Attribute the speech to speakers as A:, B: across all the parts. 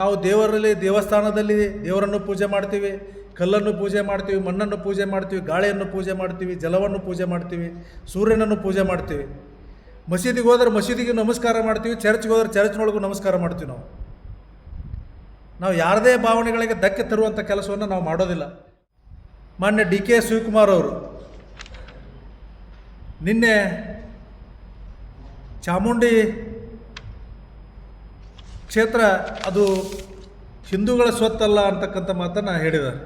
A: ನಾವು ದೇವರಲ್ಲಿ ದೇವಸ್ಥಾನದಲ್ಲಿ ದೇವರನ್ನು ಪೂಜೆ ಮಾಡ್ತೀವಿ, ಕಲ್ಲನ್ನು ಪೂಜೆ ಮಾಡ್ತೀವಿ, ಮಣ್ಣನ್ನು ಪೂಜೆ ಮಾಡ್ತೀವಿ, ಗಾಳಿಯನ್ನು ಪೂಜೆ ಮಾಡ್ತೀವಿ, ಜಲವನ್ನು ಪೂಜೆ ಮಾಡ್ತೀವಿ, ಸೂರ್ಯನನ್ನು ಪೂಜೆ ಮಾಡ್ತೀವಿ. ಮಸೀದಿಗೆ ಹೋದ್ರೆ ಮಸೀದಿಗೆ ನಮಸ್ಕಾರ ಮಾಡ್ತೀವಿ, ಚರ್ಚ್ಗೆ ಹೋದ್ರೆ ಚರ್ಚ್ನೊಳಗೂ ನಮಸ್ಕಾರ ಮಾಡ್ತೀವಿ ನಾವು. ನಾವು ಯಾರದೇ ಭಾವನೆಗಳಿಗೆ ಧಕ್ಕೆ ತರುವಂಥ ಕೆಲಸವನ್ನು ನಾವು ಮಾಡೋದಿಲ್ಲ. ಮಾನ್ಯ ಡಿ ಕೆ ಶಿವಕುಮಾರ್ ಅವರು, ನಿನ್ನೆ ಚಾಮುಂಡಿ ಕ್ಷೇತ್ರ ಅದು ಹಿಂದೂಗಳ ಸ್ವತ್ತಲ್ಲ ಅಂತಕ್ಕಂಥ ಮಾತನ್ನು ಹೇಳಿದ್ದಾರೆ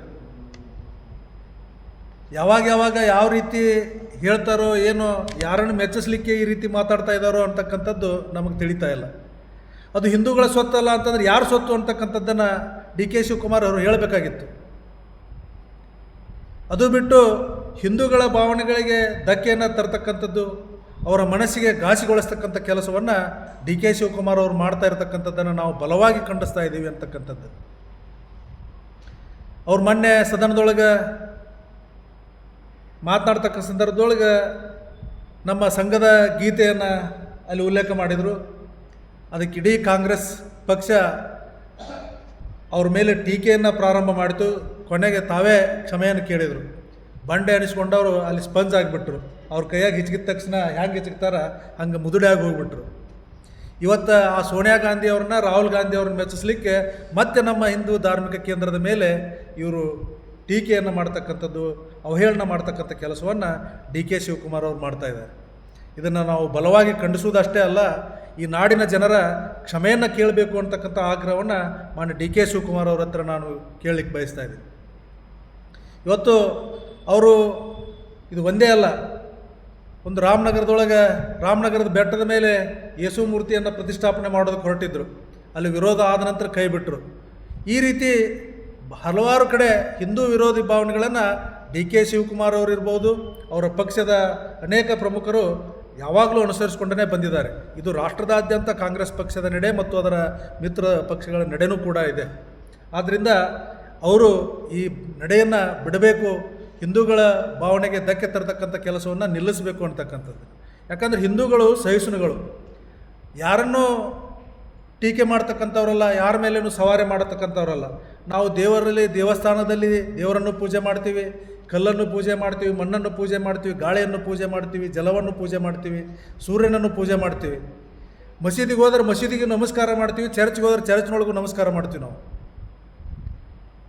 A: ಯಾವಾಗ ಯಾವಾಗ ಯಾವ ರೀತಿ ಹೇಳ್ತಾರೋ ಏನೋ, ಯಾರನ್ನು ಮೆಚ್ಚಿಸ್ಲಿಕ್ಕೆ ಈ ರೀತಿ ಮಾತಾಡ್ತಾ ಇದ್ದಾರೋ ಅಂತಕ್ಕಂಥದ್ದು ನಮಗೆ ತಿಳಿತಾ ಇಲ್ಲ. ಅದು ಹಿಂದೂಗಳ ಸ್ವತ್ತಲ್ಲ ಅಂತಂದ್ರೆ ಯಾರು ಸ್ವತ್ತು ಅಂತಕ್ಕಂಥದ್ದನ್ನು ಡಿ ಕೆ ಶಿವಕುಮಾರ್ ಅವರು ಹೇಳಬೇಕಾಗಿತ್ತು. ಅದು ಬಿಟ್ಟು ಹಿಂದೂಗಳ ಭಾವನೆಗಳಿಗೆ ಧಕ್ಕೆಯನ್ನು ತರ್ತಕ್ಕಂಥದ್ದು ಅವರ ಮನಸ್ಸಿಗೆ ಘಾಸಿಗೊಳಿಸ್ತಕ್ಕಂಥ ಕೆಲಸವನ್ನು ಡಿ ಕೆ ಶಿವಕುಮಾರ್ ಅವರು ಮಾಡ್ತಾ ಇರತಕ್ಕಂಥದ್ದನ್ನು ನಾವು ಬಲವಾಗಿ ಖಂಡಿಸ್ತಾ ಇದ್ದೀವಿ ಅಂತಕ್ಕಂಥದ್ದು. ಅವ್ರು ಮೊನ್ನೆ ಸದನದೊಳಗೆ ಮಾತನಾಡ್ತಕ್ಕ ಸಂದರ್ಭದೊಳಗೆ ನಮ್ಮ ಸಂಘದ ಗೀತೆಯನ್ನು ಅಲ್ಲಿ ಉಲ್ಲೇಖ ಮಾಡಿದರು. ಅದಕ್ಕೆ ಇಡೀ ಕಾಂಗ್ರೆಸ್ ಪಕ್ಷ ಅವ್ರ ಮೇಲೆ ಟೀಕೆಯನ್ನು ಪ್ರಾರಂಭ ಮಾಡಿತು. ಕೊನೆಗೆ ತಾವೇ ಕ್ಷಮೆಯನ್ನು ಕೇಳಿದರು. ಬಂಡೆ ಅನಿಸ್ಕೊಂಡವರು ಅಲ್ಲಿ ಸ್ಪಂಜ್ ಆಗಿಬಿಟ್ರು. ಅವ್ರ ಕೈಯಾಗಿ ಹಿಚ್ಕಿದ ತಕ್ಷಣ ಹ್ಯಾಂಗೆ ಹಿಚ್ಕಿತಾರ ಹಂಗೆ ಮುದುಡಿಯಾಗಿ ಹೋಗ್ಬಿಟ್ರು. ಇವತ್ತು ಆ ಸೋನಿಯಾ ಗಾಂಧಿ ಅವ್ರನ್ನ ರಾಹುಲ್ ಗಾಂಧಿ ಅವ್ರನ್ನ ಮೆಚ್ಚಿಸ್ಲಿಕ್ಕೆ ಮತ್ತೆ ನಮ್ಮ ಹಿಂದೂ ಧಾರ್ಮಿಕ ಕೇಂದ್ರದ ಮೇಲೆ ಇವರು ಟೀಕೆಯನ್ನು ಮಾಡ್ತಕ್ಕಂಥದ್ದು, ಅವಹೇಳನ ಮಾಡ್ತಕ್ಕಂಥ ಕೆಲಸವನ್ನು ಡಿ ಕೆ ಶಿವಕುಮಾರ್ ಅವರು ಮಾಡ್ತಾ ಇದ್ದಾರೆ. ಇದನ್ನು ನಾವು ಬಲವಾಗಿ ಖಂಡಿಸುವುದಷ್ಟೇ ಅಲ್ಲ, ಈ ನಾಡಿನ ಜನರ ಕ್ಷಮೆಯನ್ನು ಕೇಳಬೇಕು ಅಂತಕ್ಕಂಥ ಆಗ್ರಹವನ್ನು ಮಾನ್ಯ ಡಿ ಕೆ ಶಿವಕುಮಾರ್ ಅವ್ರ ಹತ್ರ ನಾನು ಕೇಳಲಿಕ್ಕೆ ಬಯಸ್ತಾ ಇದ್ದೀನಿ. ಇವತ್ತು ಅವರು, ಇದು ಒಂದೇ ಅಲ್ಲ, ಒಂದು ರಾಮನಗರದೊಳಗೆ, ರಾಮನಗರದ ಬೆಟ್ಟದ ಮೇಲೆ ಯೇಸು ಮೂರ್ತಿಯನ್ನು ಪ್ರತಿಷ್ಠಾಪನೆ ಮಾಡೋದಕ್ಕೆ ಹೊರಟಿದ್ರು. ಅಲ್ಲಿ ವಿರೋಧ ಆದ ನಂತರ ಕೈ ಬಿಟ್ಟರು ಈ ರೀತಿ ಹಲವಾರು ಕಡೆ ಹಿಂದೂ ವಿರೋಧಿ ಭಾವನೆಗಳನ್ನು ಡಿ ಕೆ ಶಿವಕುಮಾರ್ ಅವರು ಇರ್ಬೋದು, ಅವರ ಪಕ್ಷದ ಅನೇಕ ಪ್ರಮುಖರು ಯಾವಾಗಲೂ ಅನುಸರಿಸಿಕೊಂಡೇ ಬಂದಿದ್ದಾರೆ. ಇದು ರಾಷ್ಟ್ರದಾದ್ಯಂತ ಕಾಂಗ್ರೆಸ್ ಪಕ್ಷದ ನಡೆ ಮತ್ತು ಅದರ ಮಿತ್ರ ಪಕ್ಷಗಳ ನಡೆನೂ ಕೂಡ ಇದೆ. ಆದ್ದರಿಂದ ಅವರು ಈ ನಡೆಯನ್ನು ಬಿಡಬೇಕು ಹಿಂದೂಗಳ ಭಾವನೆಗೆ ಧಕ್ಕೆ ತರತಕ್ಕಂಥ ಕೆಲಸವನ್ನು ನಿಲ್ಲಿಸಬೇಕು ಅಂತಕ್ಕಂಥದ್ದು. ಯಾಕಂದರೆ ಹಿಂದೂಗಳು ಸಹಿಷ್ಣುಗಳು ಯಾರನ್ನೂ ಟೀಕೆ ಮಾಡ್ತಕ್ಕಂಥವ್ರಲ್ಲ, ಯಾರ ಮೇಲೇನು ಸವಾರಿ ಮಾಡತಕ್ಕಂಥವ್ರಲ್ಲ. ನಾವು ದೇವರಲ್ಲಿ, ದೇವಸ್ಥಾನದಲ್ಲಿ ದೇವರನ್ನು ಪೂಜೆ ಮಾಡ್ತೀವಿ, ಕಲ್ಲನ್ನು ಪೂಜೆ ಮಾಡ್ತೀವಿ, ಮಣ್ಣನ್ನು ಪೂಜೆ ಮಾಡ್ತೀವಿ, ಗಾಳಿಯನ್ನು ಪೂಜೆ ಮಾಡ್ತೀವಿ, ಜಲವನ್ನು ಪೂಜೆ ಮಾಡ್ತೀವಿ, ಸೂರ್ಯನನ್ನು ಪೂಜೆ ಮಾಡ್ತೀವಿ. ಮಸೀದಿಗೆ ಹೋದ್ರೆ ಮಸೀದಿಗೆ ನಮಸ್ಕಾರ ಮಾಡ್ತೀವಿ, ಚರ್ಚ್ಗೆ ಹೋದ್ರೆ ಚರ್ಚ್ನೊಳಗೂ ನಮಸ್ಕಾರ ಮಾಡ್ತೀವಿ ನಾವು.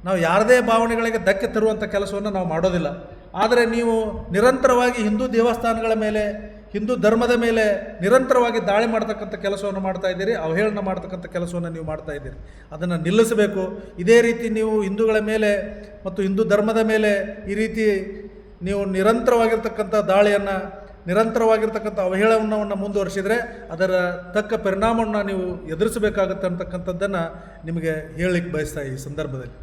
A: ನಾವು ಯಾರದೇ ಭಾವನೆಗಳಿಗೆ ಧಕ್ಕೆ ತರುವಂಥ ಕೆಲಸವನ್ನು ನಾವು ಮಾಡೋದಿಲ್ಲ. ಆದರೆ ನೀವು ನಿರಂತರವಾಗಿ ಹಿಂದೂ ದೇವಸ್ಥಾನಗಳ ಮೇಲೆ, ಹಿಂದೂ ಧರ್ಮದ ಮೇಲೆ ನಿರಂತರವಾಗಿ ದಾಳಿ ಮಾಡ್ತಕ್ಕಂಥ ಕೆಲಸವನ್ನು ಮಾಡ್ತಾ ಇದ್ದೀರಿ, ಅವಹೇಳನ ಮಾಡ್ತಕ್ಕಂಥ ಕೆಲಸವನ್ನು ನೀವು ಮಾಡ್ತಾ ಇದ್ದೀರಿ. ಅದನ್ನು ನಿಲ್ಲಿಸಬೇಕು. ಇದೇ ರೀತಿ ನೀವು ಹಿಂದೂಗಳ ಮೇಲೆ ಮತ್ತು ಹಿಂದೂ ಧರ್ಮದ ಮೇಲೆ ಈ ರೀತಿ ನೀವು ನಿರಂತರವಾಗಿರ್ತಕ್ಕಂಥ ದಾಳಿಯನ್ನು, ನಿರಂತರವಾಗಿರ್ತಕ್ಕಂಥ ಅವಹೇಳನವನ್ನು ಮುಂದುವರಿಸಿದರೆ ಅದರ ತಕ್ಕ ಪರಿಣಾಮವನ್ನು ನೀವು ಎದುರಿಸಬೇಕಾಗುತ್ತೆ ಅಂತಕ್ಕಂಥದ್ದನ್ನು ನಿಮಗೆ ಹೇಳಲಿಕ್ಕೆ ಬಯಸ್ತಾ ಈ ಸಂದರ್ಭದಲ್ಲಿ.